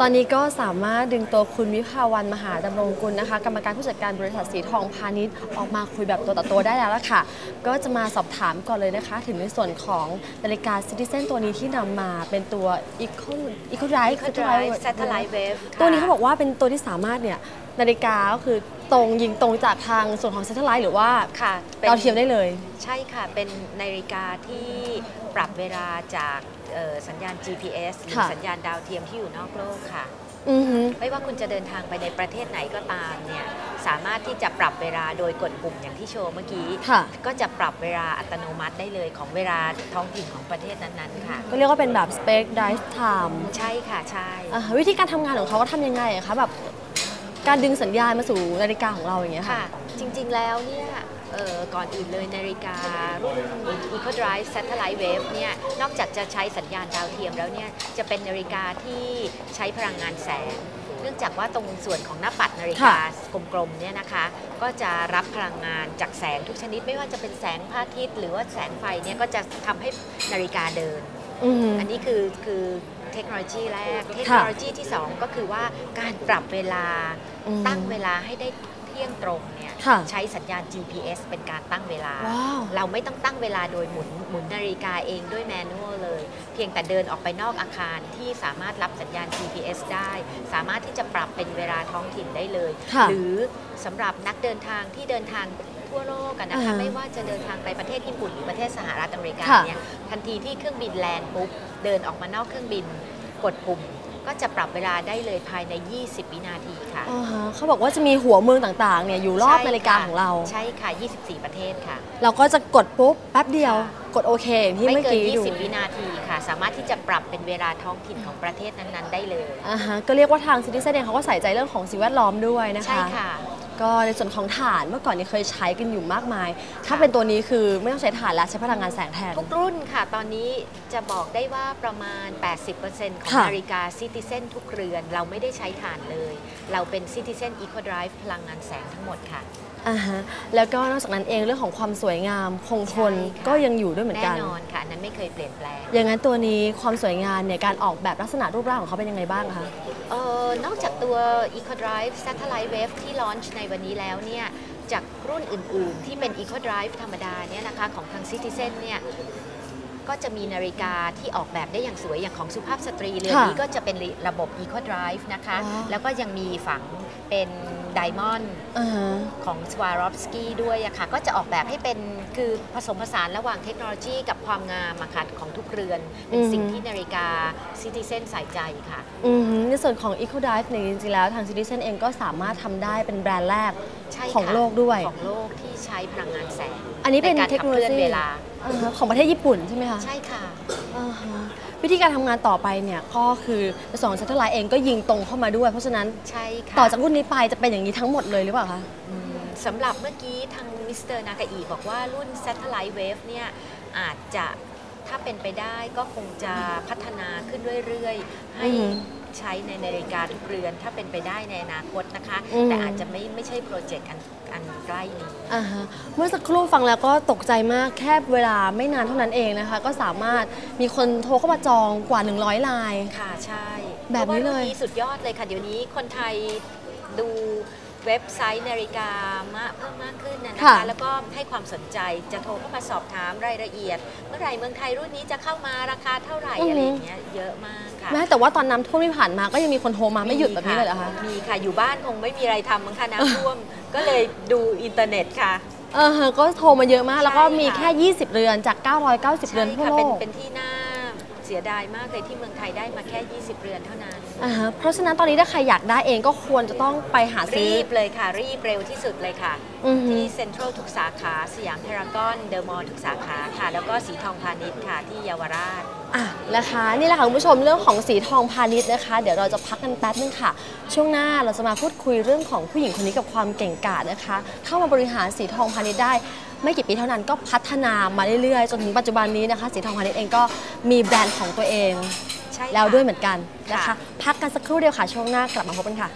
ตอนนี้ก็สามารถดึงตัวคุณวิภาวันมหาดำรงกุลนะคะ กรรมการผู้จัดการบริษัทสีทองพาณิชย์ออกมาคุยแบบตัวต่อตัวได้แล้วล่ะค่ะ ก็จะมาสอบถามก่อนเลยนะคะ ถึงในส่วนของนาฬิกาซิติเซนตัวนี้ที่นำมาเป็นตัว Eco Eco Drive Eco Drive Satellite Wave ค่ะตัวนี้เขาบอกว่าเป็นตัวที่สามารถเนี่ย นาฬิกาก็คือตรงยิงตรงจากทางส่วนของ Satellite หรือว่าค่ะป็นดาวเทียมได้เลย ใช่ค่ะ เป็นนาฬิกาที่ปรับเวลาจากเอ่อสัญญาณ GPS หรือค่ะสัญญาณดาวเทียมที่อยู่นอกโลกค่ะอือฮึไม่ว่าคุณจะเดินทางไปในประเทศไหนก็ตามเนี่ยสามารถที่จะปรับเวลาโดยกดปุ่มอย่างที่โชว์เมื่อกี้ค่ะก็จะปรับเวลาอัตโนมัติได้เลยของเวลาท้องถิ่นของประเทศนั้นๆค่ะ ก็เรียกว่าเป็นแบบ Space Drive Time ใช่ค่ะ ใช่อ่าวิธีการทำงานของเขาก็ทำยังไงอะคะแบบ การดึงสัญญาณมาสู่นาฬิกาของเราอย่างเงี้ยค่ะค่ะจริงๆแล้วเนี่ยเอ่อก่อนอื่นเลยนาฬิกา รุ่น Eco Drive Satellite Wave เนี่ยนอกจากจะใช้สัญญาณดาวเทียมแล้วเนี่ยจะเป็นนาฬิกาที่ใช้พลังงานแสง เนื่องจากว่าตรงส่วนของหน้าปัดนาฬิกากลมๆเนี่ยนะคะ ก็จะรับพลังงานจากแสงทุกชนิด ไม่ว่าจะเป็นแสงพระอาทิตย์หรือว่าแสงไฟเนี่ยก็จะทำให้นาฬิกาเดินอือฮึอันนี้คือคือเทค โนโลยีแรก เทคโนโลยีที่ 2 ก็คือว่าการปรับเวลาอืมตั้งเวลาให้ได้เที่ยงตรงเนี่ยค่ะใช้สัญญาณ GPS เป็นการตั้งเวลาว้าวเราไม่ต้องตั้งเวลาโดยหมุนหมุนนาฬิกาเองด้วยแมนนวลเลย เพียงแต่เดินออกไปนอกอาคารที่สามารถรับสัญญาณ GPS ได้ สามารถที่จะปรับเป็นเวลาท้องถิ่นได้เลยค่ะหรือสำหรับนักเดินทางที่เดินทางทั่วโลกกันนะคะอ่าฮะไม่ว่าจะเดินทางไปประเทศญี่ปุ่นหรือประเทศสหรัฐอเมริกาค่ะเนี่ยทันทีที่เครื่องบินแลนด์ปุ๊บเดินออกมานอกเครื่องบินกดปุ่มก็จะปรับเวลาได้เลยภายใน 20 วินาทีค่ะอ่าฮะเขาบอกว่าจะมีหัวเมืองต่างๆ เนี่ยอยู่รอบใช่นาฬิกาค่ะของเรา ใช่ค่ะ 24 ประเทศค่ะ เราก็จะกดปุ๊บแป๊บเดียวค่ะกดโอเคอย่างที่ไม่เมื่อเกินกี้ดู20 วินาทีค่ะ สามารถที่จะปรับเป็นเวลาท้องถิ่นของประเทศนั้นๆ ได้เลยอ่าฮะก็เรียกว่าทางซิติเซนเองเขาก็ใส่ใจเรื่องของสิ่งแวดล้อมด้วยนะคะ ใช่ค่ะ ก็ในส่วนของถ่านเมื่อก่อนนี้เคยใช้กันอยู่มากมาย ถ้าเป็นตัวนี้คือไม่ต้องใช้ถ่านแล้วใช้พลังงานแสงแทน ทุกรุ่นค่ะ ตอนนี้จะบอกได้ว่าประมาณ 80%ของค่ะนาฬิกาซิติเซนทุกเรือน เราไม่ได้ใช้ถ่านเลย เราเป็นซิติเซนอีโคไดรฟ์พลังงานแสงทั้งหมดค่ะ อ่าฮะแล้วก็นอกจากนั้นเองเรื่องของความสวยงามคงทนใช่ค่ะ ก็ยังอยู่ด้วยเหมือนแน่กันนอนค่ะอันนั้นไม่เคยเปลี่ยนแปลง อย่างนั้นตัวนี้ความสวยงามเนี่ยการออกแบบลักษณะรูปร่างของเขาเป็นยังไงบ้างคะ เอ่อนอกจากตัว Eco Drive Satellite Wave ที่ลอนช์ในวันนี้แล้วเนี่ย จากรุ่นอื่นๆ ที่เป็น Eco Drive ธรรมดาเนี่ยนะคะของทาง Citizen เนี่ยก็จะมีนาฬิกาที่ออกแบบได้อย่างสวยอย่างของสุภาพสตรีเรือนค่ะนี้ก็จะเป็นระบบ Eco Drive นะคะ อ๋อ แล้วก็ยังมีฝังเป็น ไดมอนด์อ่าฮะของ Swarovski ด้วยอะค่ะ ก็จะออกแบบให้เป็นคือผสมผสานระหว่างเทคโนโลยีกับความงามอะค่ะของทุกเรือน เป็นสิ่งที่นาฬิกา Citizen ใส่ใจค่ะอืมในส่วนของ Eco Dive เนี่ยจริงๆแล้วทาง Citizen เองก็สามารถทำได้เป็นแบรนด์แรกใช่ของค่ะโลกด้วย ของโลกที่ใช้พลังงานแสง อันนี้เป็นใการเทคโนโลขับคลื่อยีเวลาอ่าฮะ ของประเทศญี่ปุ่นใช่ไหมคะใช่ค่ะอ่าฮะวิธีการทำงานต่อไปเนี่ยก็คือในส่วนของ Satellite เองก็ยิงตรงเข้ามาด้วย เพราะฉะนั้นใช่ค่ะต่อจากรุ่นนี้ไปจะเป็นอย่างนี้ทั้งหมดเลยหรือเปล่าคะอืมสำหรับเมื่อกี้ทางมิสเตอร์นากาอีบอกว่ารุ่น Satellite Wave เนี่ยอาจจะถ้าเป็นไปได้ก็คงจะพัฒนาขึ้นเรื่อยๆ ให้อืม ใช้ในนาฬิกาทุกเรือน ถ้าเป็นไปได้ในอนาคตนะคะ อืม แต่อาจจะไม่ไม่ใช่โปรเจกต์อันอันใกล้นี้ อ่าฮะเมื่อสักครู่ฟังแล้วก็ตกใจมากแค่เวลาไม่นานเท่านั้นเองนะคะ ก็สามารถมีคนโทรเข้ามาจองกว่า 100ลาย ค่ะ ใช่แบบนี้เลย พราะว่ารุ่นี้สุดยอดเลยค่ะ เดี๋ยวนี้คนไทยดู เว็บไซต์นาฬิกามากเพิ่มมากขึ้นนะนะค่ะคะแล้วก็ให้ความสนใจจะโทรเข้ามาสอบถามรายละเอียด เมื่อไหร่เมืองไทยรุ่นนี้จะเข้ามาราคาเท่าไหร่อะไรอย่างเงี้ยเยอะมากค่ะแม้แต่ว่าตอนน้ำท่วมที่ผ่านมาก็ยังมีคนโทรมาไม่หยุดแบบนี้เลยเหรอคะมีค่ะอยู่บ้านคงไม่มีอะไรทำมั้งคะน้ำท่วม ก็เลยดูอินเทอร์เน็ตค่ะ เออฮะก็โทรมาเยอะมาก แล้วก็ใช่ค่ะมีแค่ 20 เรือนจาก 990 เรือนทั่วค่ะโลเป็นก เป็นที่น่าเสียดายมากเลยที่เมืองไทยได้มาแค่ 20 เรือนเท่านั้นอ่าฮะ เพราะฉะนั้นตอนนี้ถ้าใครอยากได้เองก็ควรจะต้องไปหาซื้อ รีบเลยค่ะ รีบเร็วที่สุดเลยค่ะอือฮึที่เซ็นทรัลทุกสาขาสยามพารากอนเดอะมอลล์ทุกสาขาค่ะ แล้วก็สีทองพาณิชย์ค่ะที่เยาวราชอะนะคะนี่แหละค่ะคุณผู้ชมเรื่องของสีทองพาณิชย์นะคะ เดี๋ยวเราจะพักกันแป๊บนึงค่ะ ช่วงหน้าเราจะมาพูดคุยเรื่องของผู้หญิงคนนี้กับความเก่งกาจนะคะ เข้ามาบริหารสีทองพาณิชย์ได้ ไม่กี่ปีเท่านั้นก็พัฒนามาเรื่อยๆ จนถึงปัจจุบันนี้นะคะ สีทองพาณิชย์เองก็มีแบรนด์ของตัวเองใช่ค่ะ แล้วด้วยเหมือนกันนะคะค่ะพักกันสักครู่เดียวค่ะช่วงหน้ากลับมาพบกันค่ะ